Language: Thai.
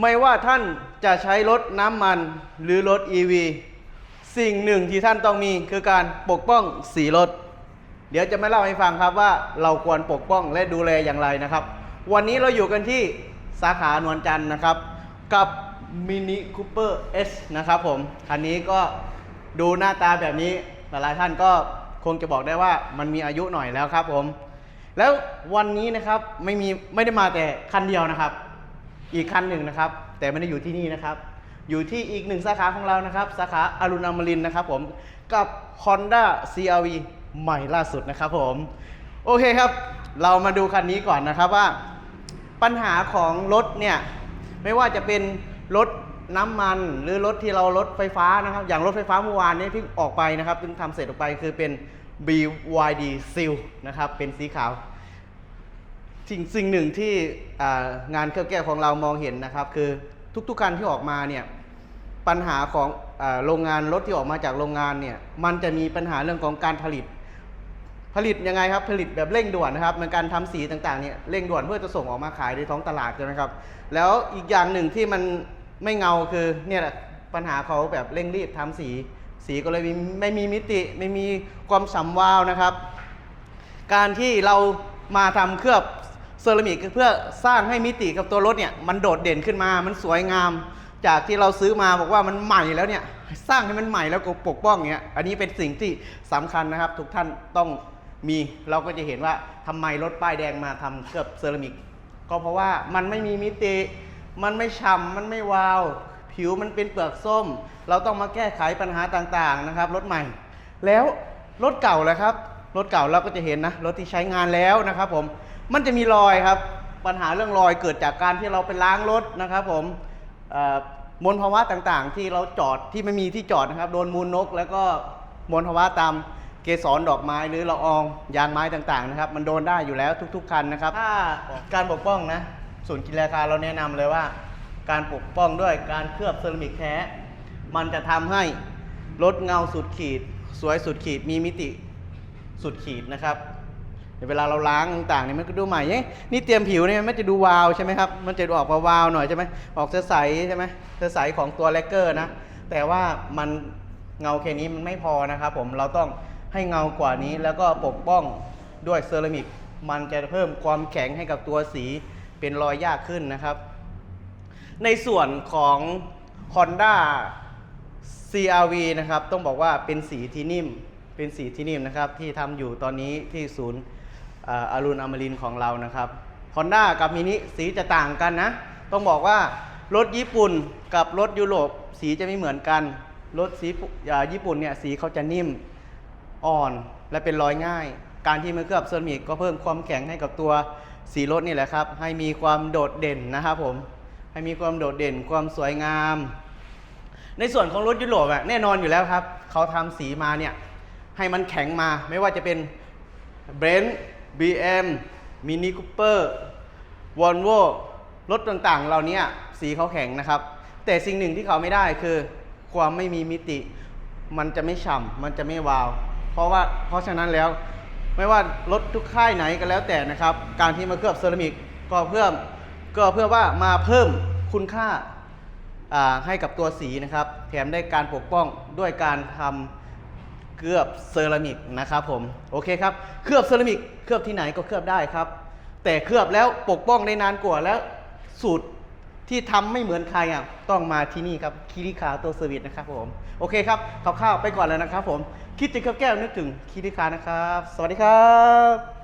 ไม่ว่าท่านจะใช้รถน้ำมันหรือรถ EV สิ่งหนึ่งที่ท่านต้องมีคือการปกป้องสีรถ เดี๋ยวจะมาเล่าให้ฟังครับว่าเราควรปกป้องและดูแลอย่างไรนะครับ วันนี้เราอยู่กันที่สาขานวลจันทร์นะครับ กับ Mini Cooper S นะครับผม คันนี้ก็ดูหน้าตาแบบนี้หลายๆท่านก็คงจะบอกได้ว่ามันมีอายุหน่อยแล้วครับผม แล้ววันนี้นะครับไม่มีไม่ได้มาแต่คันเดียวนะครับ อีกคันหนึ่งนะครับ แต่ไม่ได้อยู่ที่นี่นะครับ อยู่ที่อีกหนึ่งสาขาของเรานะครับ สาขาอรุณอมรินนะครับผมกับ Honda CRV ใหม่ล่าสุดนะครับผมโอเคครับ เรามาดูคันนี้ก่อนนะครับว่า ปัญหาของรถเนี่ย ไม่ว่าจะเป็นรถน้ำมันหรือรถที่เรารถไฟฟ้านะครับ อย่างรถไฟฟ้าเมื่อวานนี้ที่ออกไปนะครับเพิ่งทำเสร็จออกไปคือเป็น BYD Seal นะครับ เป็นสีขาว สิ่งสิ่งหนึ่งที่งานเครื่องแก้วของเรามองเห็นนะครับ คือทุกๆคันที่ออกมาเนี่ยปัญหาของอโรงงานรถที่ออกมาจากโรงงานเนี่ยมันจะมีปัญหาเรื่องของการผลิต ผลิตยังไงครับผลิตแบบเร่งด่วนนะครับในการทำสีต่างๆเนี่ยเร่งด่วนเพื่อจะส่งออกมาขายในท้องตลาดใช่ไหมครับ แล้วอีกอย่างหนึ่งที่มันไม่เงาคือเนี่ยแหละปัญหาเขาแบบเร่งรีบทำสี สีก็เลยไม่มีมิติไม่มีความฉ่ำวาวนะครับ การที่เรามาทำเคลือบ เซรามิกเพื่อสร้างให้มิติกับตัวรถเนี่ยมันโดดเด่นขึ้นมา มันสวยงาม จากที่เราซื้อมาบอกว่ามันใหม่แล้วเนี่ยสร้างให้มันใหม่แล้วก็ปกป้องเนี่ยอันนี้เป็นสิ่งที่สำคัญนะครับ ทุกท่านต้องมีเราก็จะเห็นว่าทำไมรถป้ายแดงมาทำเคลือบเซรามิก ก็เพราะว่ามันไม่มีมิติ มันไม่ฉ่ำมันไม่วาว ผิวมันเป็นเปลือกส้ม เราต้องมาแก้ไขปัญหาต่างๆนะครับรถใหม่ แล้วรถเก่าแหละครับ รถเก่าเราก็จะเห็นนะรถที่ใช้งานแล้วนะครับผมมันจะมีรอยครับปัญหาเรื่องรอยเกิดจากการที่เราไปล้างรถนะครับผมเอ่อมลภาวะต่างๆ ที่เราจอดที่ไม่มีที่จอดนะครับ โดนมูลนก แล้วก็มลภาวะตามเกสรดอกไม้หรือละอองยางไม้ต่างๆนะครับ มันโดนได้อยู่แล้วทุก ๆ คันนะครับถ้าการปกป้องนะศูนย์กีฬาคาเราแนะนำเลยว่า การปกป้องด้วยการเคลือบเซรามิกแท้ มันจะทำให้ลดเงาสุดขีด สวยสุดขีดมีมิติ สุดขีดนะครับเดี๋ยวเวลาเราล้างต่างๆเนี่ยมันก็ดูใหม่เอ๊ะนี่เตรียมผิวเนี่ยมันจะดูวาวใช่ไหมครับ มันจะดูออกวาวๆหน่อยใช่ไหมออกใสๆใช่ไหมใสๆของตัวแลกเกอร์นะ แต่ว่ามันเงาแค่นี้มันไม่พอนะครับผม เราต้องให้เงากว่านี้แล้วก็ปกป้องด้วยเซรามิก มันจะเพิ่มความแข็งให้กับตัวสีเป็นรอยยากขึ้นนะครับ ในส่วนของ Honda CRV นะครับ ต้องบอกว่าเป็นสีที่นิ่ม เป็นสีที่นิ่มนะครับ ที่ทำอยู่ตอนนี้ที่ศูนย์อารุณอมรินของเรานะครับ Honda กับมินิสีจะต่างกันนะ ต้องบอกว่ารถญี่ปุ่นกับรถยุโรปสีจะไม่เหมือนกัน รถสีญี่ปุ่นเนี่ยสีเขาจะนิ่มอ่อนและเป็นรอยง่าย การที่มาเคลือบเซรามิกก็เพิ่มความแข็งให้กับตัวสีรถนี่แหละครับ ให้มีความโดดเด่นนะครับผม ให้มีความโดดเด่นความสวยงาม ในส่วนของรถยุโรปอะแน่นอนอยู่แล้วครับ เขาทำสีมาเนี่ย ให้มันแข็งมา ไม่ว่าจะเป็นเบรนท์บีเอ็มมินิคูเปอร์วอลโวรถต่างๆ เหล่านี้สีเขาแข็งนะครับ แต่สิ่งหนึ่งที่เขาไม่ได้คือ ความไม่มีมิติ มันจะไม่ฉ่ำมันจะไม่วาว เพราะว่าเพราะฉะนั้นแล้วไม่ว่ารถทุกค่ายไหนก็แล้วแต่นะครับ การที่มาเคลือบเซรามิกก็เพื่อก็เพื่อว่ามาเพิ่มคุณค่าอ่าให้กับตัวสีนะครับ แถมได้การปกป้องด้วยการทำ เคลือบเซรามิกนะครับผมโอเคครับเคลือบเซรามิกเคลือบที่ไหนก็เคลือบได้ครับ แต่เคลือบแล้วปกป้องได้นานกว่าแล้วสูตรที่ทำไม่เหมือนใครอะต้องมาที่นี่ครับคิริคาตัวเซอร์วิสนะครับผมโอเคครับคร่าวๆไปก่อนแล้วนะครับผมคิดถึงเคลือบแก้วนึกถึงคิริคานะครับ สวัสดีครับ